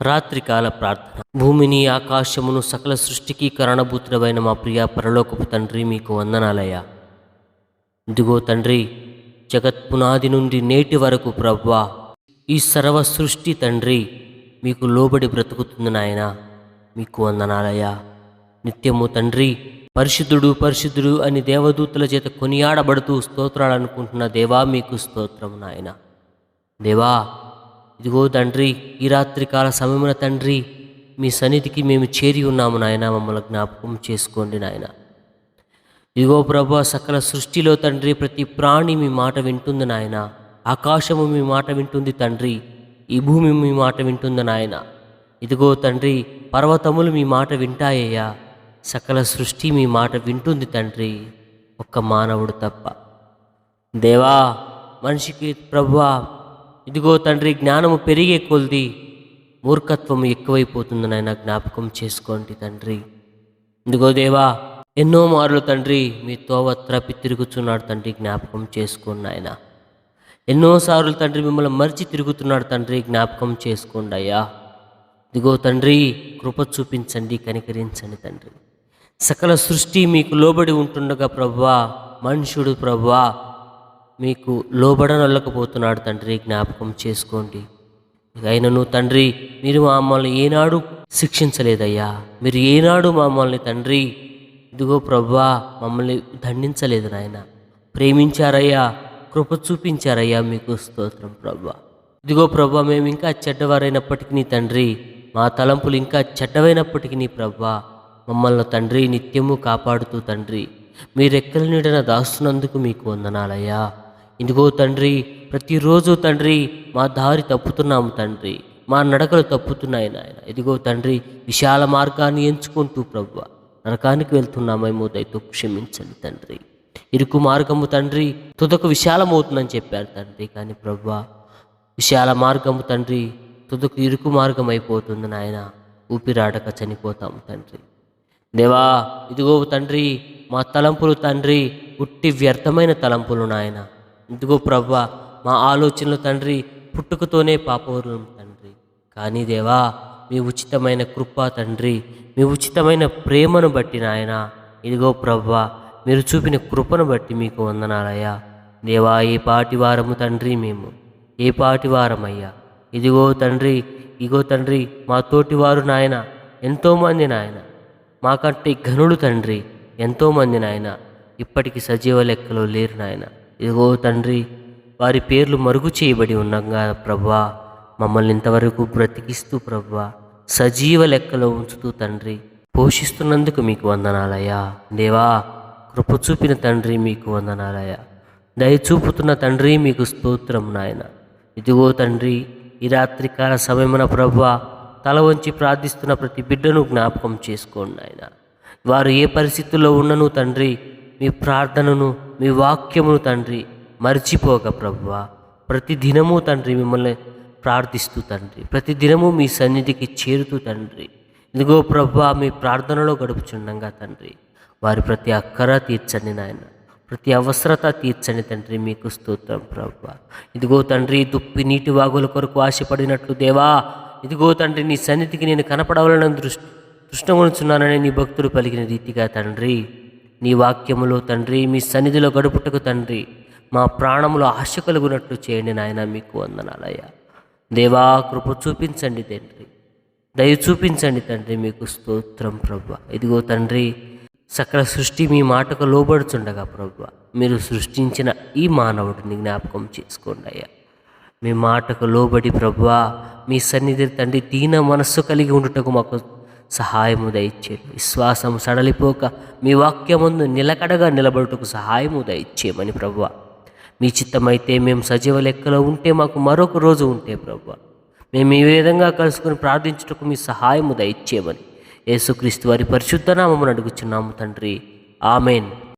రాత్రికాల ప్రార్థన. భూమిని ఆకాశమును సకల సృష్టికి కరణభూతుడమైన మా ప్రియ పరలోకపు తండ్రి మీకు వందనాలయ్యా. ఇదిగో తండ్రి జగత్ పునాది నుండి నేటి వరకు ప్రవ్వా ఈ సర్వ సృష్టి తండ్రి మీకు లోబడి బ్రతుకుతుంది నాయన మీకు వందనాలయ్యా. నిత్యము తండ్రి పరిశుద్ధుడు పరిశుద్ధుడు అని దేవదూతల చేత కొనియాడబడుతూ స్తోత్రాలు అనుకుంటున్న దేవా మీకు స్తోత్రం నాయన. దేవా ఇదిగో తండ్రి ఈ రాత్రి కాల సమయమున తండ్రి మీ సన్నిధికి మేము చేరి ఉన్నాము నాయన మమ్మల్ని జ్ఞాపకం చేసుకోండి నాయన. ఇదిగో ప్రభా సకల సృష్టిలో తండ్రి ప్రతి ప్రాణి మీ మాట వింటుంది నాయన. ఆకాశము మీ మాట వింటుంది తండ్రి ఈ భూమి మీ మాట వింటుంది నాయన. ఇదిగో తండ్రి పర్వతములు మీ మాట వింటాయ్యా సకల సృష్టి మీ మాట వింటుంది తండ్రి ఒక్క మానవుడు తప్ప. దేవా మనిషికి ప్రభువా ఇదిగో తండ్రి జ్ఞానము పెరిగే కొలిది మూర్ఖత్వం ఎక్కువైపోతుంది నాయన జ్ఞాపకం చేసుకోండి తండ్రి. ఇదిగో దేవా ఎన్నో మార్లు తండ్రి మీ తోవ త్రపి తిరుగుతున్నాడు తండ్రి జ్ఞాపకం చేసుకోండి ఆయన ఎన్నోసార్లు తండ్రి మిమ్మల్ని మరిచి తిరుగుతున్నాడు తండ్రి జ్ఞాపకం చేసుకోండి అయ్యా. ఇదిగో తండ్రి కృప చూపించండి కనికరించండి తండ్రి. సకల సృష్టి మీకు లోబడి ఉంటుండగా ప్రభువా మనుషుడు ప్రభువా మీకు లోబడనొల్లకపోతున్నాడు తండ్రి జ్ఞాపకం చేసుకోండి. అయినను తండ్రి మీరు మమ్మల్ని ఏనాడు శిక్షించలేదయ్యా. మీరు ఏనాడు మమ్మల్ని తండ్రి ఇదిగో ప్రభా మమ్మల్ని దండించలేదు నాయన. ప్రేమించారయ్యా కృప చూపించారయ్యా మీకు స్తోత్రం ప్రభా. ఇదిగో ప్రభా మేము ఇంకా చెడ్డవారైనప్పటికీ నీ తండ్రి మా తలంపులు ఇంకా చెడ్డవైనప్పటికీ నీ ప్రభా. మమ్మల్ని తండ్రి నిత్యము కాపాడుతూ తండ్రి మీ రెక్కల నీడన దాస్తున్నందుకు మీకు వందనాలయ్యా. ఇదిగో తండ్రి ప్రతిరోజు తండ్రి మా దారి తప్పుతున్నాము తండ్రి మా నడకలు తప్పుతున్నాయి నాయన. ఇదిగో తండ్రి విశాల మార్గాన్ని ఎంచుకుంటూ ప్రభు నరకానికి వెళ్తున్నామేమో దయతో క్షమించండి తండ్రి. ఇరుకు మార్గము తండ్రి తుదకు విశాలమవుతుందని చెప్పారు తండ్రి. కానీ ప్రభా విశాల మార్గము తండ్రి తుదకు ఇరుకు మార్గం అయిపోతుంది నాయన. ఊపిరాడక చనిపోతాము తండ్రి. దేవా ఇదిగో తండ్రి మా తలంపులు తండ్రి ఉట్టి వ్యర్థమైన తలంపులు నాయన. ఇదిగో ప్రవ్వా మా ఆలోచనలు తండ్రి పుట్టుకతోనే పాపవరం తండ్రి. కానీ దేవా మీ ఉచితమైన కృప తండ్రి మీ ఉచితమైన ప్రేమను బట్టి నాయన. ఇదిగో ప్రవ్వా మీరు చూపిన కృపను బట్టి మీకు వందనాలయ్యా. దేవా ఏ పాటి వారము తండ్రి మేము? ఏ పాటి వారమయ్యా? ఇదిగో తండ్రి ఇగో తండ్రి మా తోటి వారు నాయన ఎంతోమంది నాయన. మాకంటే ఘనుడు తండ్రి ఎంతోమంది నాయన. ఇప్పటికి సజీవ లెక్కలో లేరు నాయన. ఇదిగో తండ్రి వారి పేర్లు మరుగు చేయబడి ఉండగా ప్రభా మమ్మల్ని ఇంతవరకు బ్రతికిస్తూ ప్రభా సజీవ లెక్కలో ఉంచుతూ తండ్రి పోషిస్తున్నందుకు మీకు వందనాలయ్యా. దేవా కృప చూపిన తండ్రి మీకు వందనాలయ్యా. దయ చూపుతున్న తండ్రి మీకు స్తోత్రం నాయన. ఇదిగో తండ్రి ఈ రాత్రికాల సమయమున ప్రభా తల వంచి ప్రార్థిస్తున్న ప్రతి బిడ్డను జ్ఞాపకం చేసుకోండి ఆయన వారు ఏ పరిస్థితుల్లో ఉన్నను తండ్రి మీ ప్రార్థనను మీ వాక్యమును తండ్రి మర్చిపోక ప్రభువ. ప్రతి దినము తండ్రి మిమ్మల్ని ప్రార్థిస్తూ తండ్రి. ప్రతి దినము మీ సన్నిధికి చేరుతూ తండ్రి. ఇదిగో ప్రభా మీ ప్రార్థనలో గడుపుచుండగా తండ్రి. వారి ప్రతి అక్కర తీర్చండి నాయన. ప్రతి అవసరత తీర్చండి తండ్రి మీకు స్తోత్రం ప్రభా ఇదిగో తండ్రి దుప్పి నీటి వాగుల కొరకు ఆశపడినట్లు దేవా. ఇదిగో తండ్రి నీ సన్నిధికి నేను కనపడవాలని దృష్టి దృష్టమునుచున్నానని నీ భక్తులు పలికిన రీతిగా తండ్రి. నీ వాక్యములో తండ్రి మీ సన్నిధిలో గడుపుటకు తండ్రి మా ప్రాణములో ఆశ కలుగునట్లు చేయండి నాయన మీకు వందనాలయ్యా. దేవా కృప చూపించండి తండ్రి దయ చూపించండి తండ్రి మీకు స్తోత్రం ప్రభు. ఇదిగో తండ్రి సకల సృష్టి మీ మాటకు లోబడుచుండగా ప్రభు. మీరు సృష్టించిన ఈ మానవుడిని జ్ఞాపకం చేసుకోండి అయ్యా. మీ మాటకు లోబడి ప్రభువా మీ సన్నిధి తండ్రి దీన మనస్సు కలిగి ఉండుటకు మాకు సహాయము దయచేయండి విశ్వాసం సడలిపోక మీ వాక్యముందు నిలకడగా నిలబడుటకు సహాయము దయచేయమని ప్రభు మీ చిత్తమైతే మేము సజీవ లెక్కలో ఉంటే మాకు మరొక రోజు ఉంటే ప్రభు మేము ఈ విధంగా కలుసుకుని ప్రార్థించుటకు మీ సహాయము దయచేయమని. యేసుక్రీస్తు వారి పరిశుద్ధ నామమును అడుగుచున్నాము తండ్రి. ఆమెన్.